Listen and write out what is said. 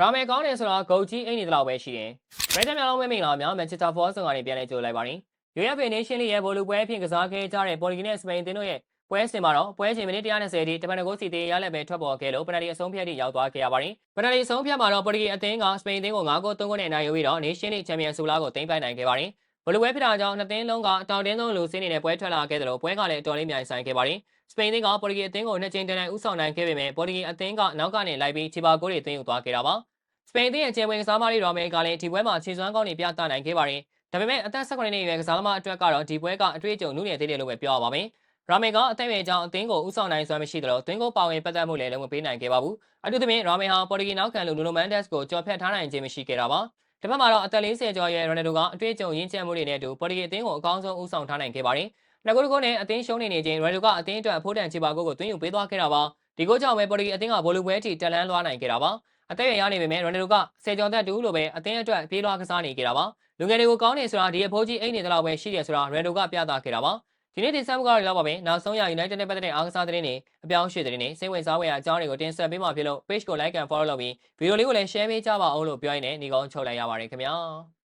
ရာမယ်ကောင်းတယ်ဆိုတော့ဂုတ်ကြီးအိတ်နေတလောက်ပဲရှိတယ်။ရိုက်တာများလုံးပဲမင်္ဂလာများမန်ချက်စတာဖောဆောင်ကနေပြန်လဲကြိုလိုက်ပါရင်။ UEFA Nation League ရဲ့ဘောလုံးပွဲအဖြစ်ကစားခဲ့ကြတဲ့ပေါ်တူဂီနဲ့စပိန်အသင်းတို့ရဲ့ပွဲစဉ်မှာတော့ပွဲချိန်မိနစ်120တိတပန်တကိုစီတေးရလက်ပဲထွက်ပေါ်ခဲ့လို့ပနယ်လီအဆုံးဖြတ်ထိရောက်သွားခဲ့ရပါတယ်။ပနယ်လီအဆုံးဖြတ်မှာတော့ပေါ်တူဂီအသင်းကစပိန်အသင်းကို9ဂိုး3ဂိုးနဲ့နိုင်ယူပြီးတော့ Nation League Champions ဆုလားကိုသိမ်းပိုက်နိုင်ခဲ့ပါတယ်။ဘောလုံးပွဲဖြစ်တာကြောင့်နှစ်သင်းလုံးကအတောင်တင်းဆုံးလူစင်းနေတဲ့ပွဲထွက်လာခဲ့တယ်လို့ပွဲကလည်းအတော်လေးမြိုင်ဆိုင်ခဲ့ပါတယ်။စပိန်အသင်းကပေါ်တူဂီအသင်းကိုနှစ်ချိန်တန်းတန်းဥဆောင်နိုင်ခဲ့ပေမဲ့ပေါ်တူဂီအသင်းကနောက်ကနေလိုက်ပြီးချီပါဂိုးတွေသွင်းယူသွားခဲ့တာပါ။ စပိန်အသင်းရဲ့ကျဲဝင်ကစားမလေးရော်မဲကလည်းဒီပွဲမှာခြေစွမ်းကောင်းတွေပြသနိုင်ခဲ့ပါတယ်။ဒါပေမဲ့အသက်18နှစ်အရွယ်ကစားသမားအတွက်ကတော့ဒီပွဲကအတွေ့အကြုံနုနယ်သေးတယ်လို့ပဲပြောရပါမယ်။ရာမေကအသက်အရွယ်ကြောင့်အသင်းကိုဥဆောင်နိုင်စွမ်းမရှိသလိုသွင်းကိုပါဝင်ပတ်သက်မှုလည်းလုံးဝပေးနိုင်ခဲ့ပါဘူး။အထူးသဖြင့်ရာမေဟာပေါ်တူဂီနောက်ခံလူနူနိုမန်ဒက်စ်ကိုကြော်ဖြတ်ထားနိုင်ခြင်းမရှိခဲ့တာပါ။တစ်ဖက်မှာတော့အသက်40ကျော်အရွယ်ရိုနယ်ဒိုကအတွေ့အကြုံရင်းချက်မှုတွေနဲ့အတူပေါ်တူဂီအသင်းကိုအကောင်းဆုံးဥဆောင်ထားနိုင်ခဲ့ပါတယ်။နှစ်ကိုယ်ကိုနဲ့အသင်းရှုံးနေနေချင်းရိုနယ်ဒိုကအသင်းအတွက်အဖို့တန်ချီပါကိုကိုသွင်းယူပေးသွားခဲ့တာပါ။ဒီကိုကြောင့်ပဲပေါ်တူဂီအသင်းကဘောလုံးပွဲအထိတက်လန်းလွှားနိုင်ခဲ့တာပါ။ အသက်အရွယ်ရနေပေမဲ့ရိုနယ်ဒိုကဆယ်ကျော်သက်တူလို့ပဲအသင်းအတွက်ပြေးလွှားကစားနေကြတာပါလူငယ်တွေကိုကောင်းနေဆိုတာဒီအဖိုးကြီးအိတ်နေတယ်လို့ပဲရှိတယ်ဆိုတာရိုနယ်ဒိုကပြသခဲ့တာပါဒီနေ့တင်ဆက်မှုကတော့ဒီလောက်ပါပဲနောက်ဆုံးရ United နဲ့ပတ်သက်တဲ့အားကစားသတင်းတွေအပြောင်းရွှေ့သတင်းတွေစိတ်ဝင်စားဖွယ်အကြောင်းတွေကိုတင်ဆက်ပေးမှာဖြစ်လို့ page ကို like and follow လုပ်ပြီးဗီဒီယိုလေးကိုလည်း share ပေးကြပါအောင်လို့ပြောရင်းနဲ့ညီကောင်းချုပ်လိုက်ရပါတယ်ခင်ဗျာ